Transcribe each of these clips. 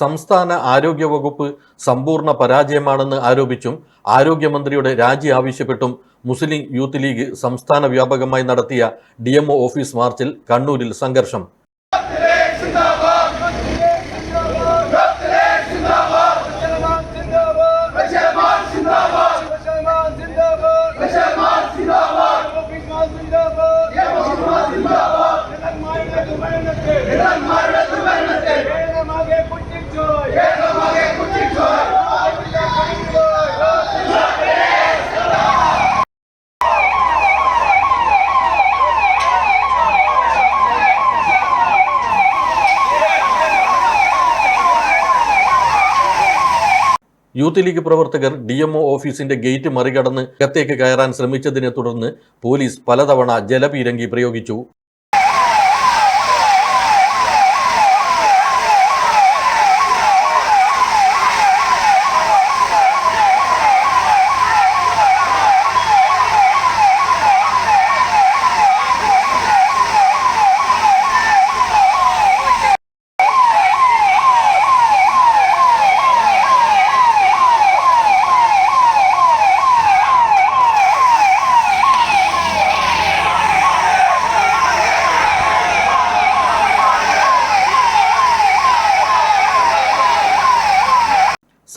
സംസ്ഥാന ആരോഗ്യവകുപ്പ് സമ്പൂർണ പരാജയമാണെന്ന് ആരോപിച്ചും ആരോഗ്യമന്ത്രിയുടെ രാജി ആവശ്യപ്പെട്ടും മുസ്ലിം യൂത്ത് ലീഗ് സംസ്ഥാന വ്യാപകമായി നടത്തിയ ഡി ഓഫീസ് മാർച്ചിൽ കണ്ണൂരിൽ സംഘർഷം. യൂത്ത് ലീഗ് പ്രവർത്തകർ ഡി എം ഓഫീസിന്റെ ഗേറ്റ് മറികടന്ന് അകത്തേക്ക് കയറാൻ ശ്രമിച്ചതിനെ തുടർന്ന് പോലീസ് പലതവണ ജലപീരങ്കി പ്രയോഗിച്ചു.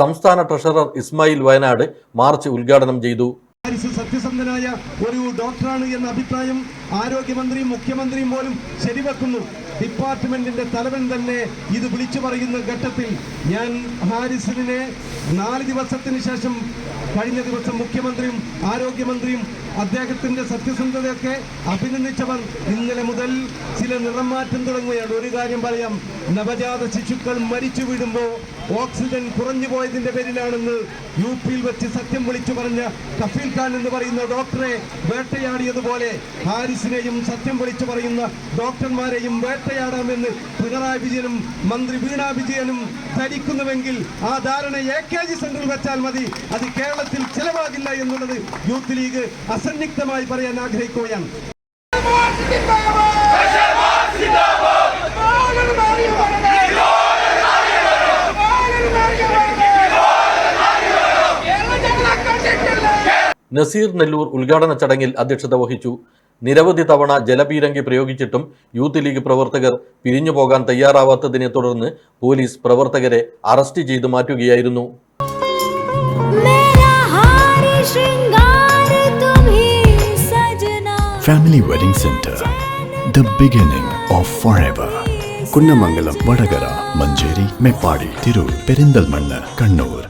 സംസ്ഥാന ട്രഷറർ ഇസ്മായിൽ വയനാട് മാർച്ച് ഉദ്ഘാടനം ചെയ്തു. സത്യസന്ധനായ ഒരു ഡോക്ടറാണ് എന്ന അഭിപ്രായം ആരോഗ്യമന്ത്രിയും മുഖ്യമന്ത്രിയും പോലും ശരിവെക്കുന്നു. ഡിപ്പാർട്ട്മെന്റിന്റെ തലവൻ തന്നെ ഇത് വിളിച്ചു പറയുന്ന ഘട്ടത്തിൽ ഞാൻ ഹാരിസിനെ നാല് ദിവസത്തിന് ശേഷം കഴിഞ്ഞ ദിവസം മുഖ്യമന്ത്രിയും ആരോഗ്യമന്ത്രിയും അദ്ദേഹത്തിന്റെ സത്യസന്ധതയൊക്കെ അഭിനന്ദിച്ചവർ ഇന്നലെ മുതൽ ചില നിറം മാറ്റം തുടങ്ങുകയാണ്. ഒരു കാര്യം പറയാം. നവജാത ശിശുക്കൾ മരിച്ചു വീഴുമ്പോൾ ഓക്സിജൻ കുറഞ്ഞു പോയതിന്റെ പേരിലാണെന്ന് യു പിയിൽ വെച്ച് സത്യം വിളിച്ചു പറഞ്ഞ കഫീൽ ഖാൻ എന്ന് പറയുന്ന ഡോക്ടറെ വേട്ടയാടിയതുപോലെ ഹാരിസിനെയും സത്യം വിളിച്ചു പറയുന്ന ഡോക്ടർമാരെയും വേട്ടയാടാമെന്ന് പിണറായി വിജയനും മന്ത്രി വീണ വിജയനും ധരിക്കുന്നുവെങ്കിൽ ആ ധാരണ എ കെ ജി സെന്ററിൽ വെച്ചാൽ മതി. അത് കേരളത്തിൽ ചിലവാകില്ല എന്നുള്ളത് യൂത്ത് ലീഗ് അസന്നിഗ്ധമായി പറയാൻ ആഗ്രഹിക്കുകയാണ്. നസീർ നെല്ലൂർ ഉദ്ഘാടന ചടങ്ങിൽ അധ്യക്ഷത വഹിച്ചു. നിരവധി തവണ ജലപീരങ്കി പ്രയോഗിച്ചിട്ടും യൂത്ത് ലീഗ് പ്രവർത്തകർ പിരിഞ്ഞു പോകാൻ തയ്യാറാവാത്തതിനെ തുടർന്ന് പോലീസ് പ്രവർത്തകരെ അറസ്റ്റ് ചെയ്തു മാറ്റുകയായിരുന്നു. Family wedding centre the beginning of Kunnamangalam Vadakara Manjeri Meppadi Tirur Perinthalmanna Kannur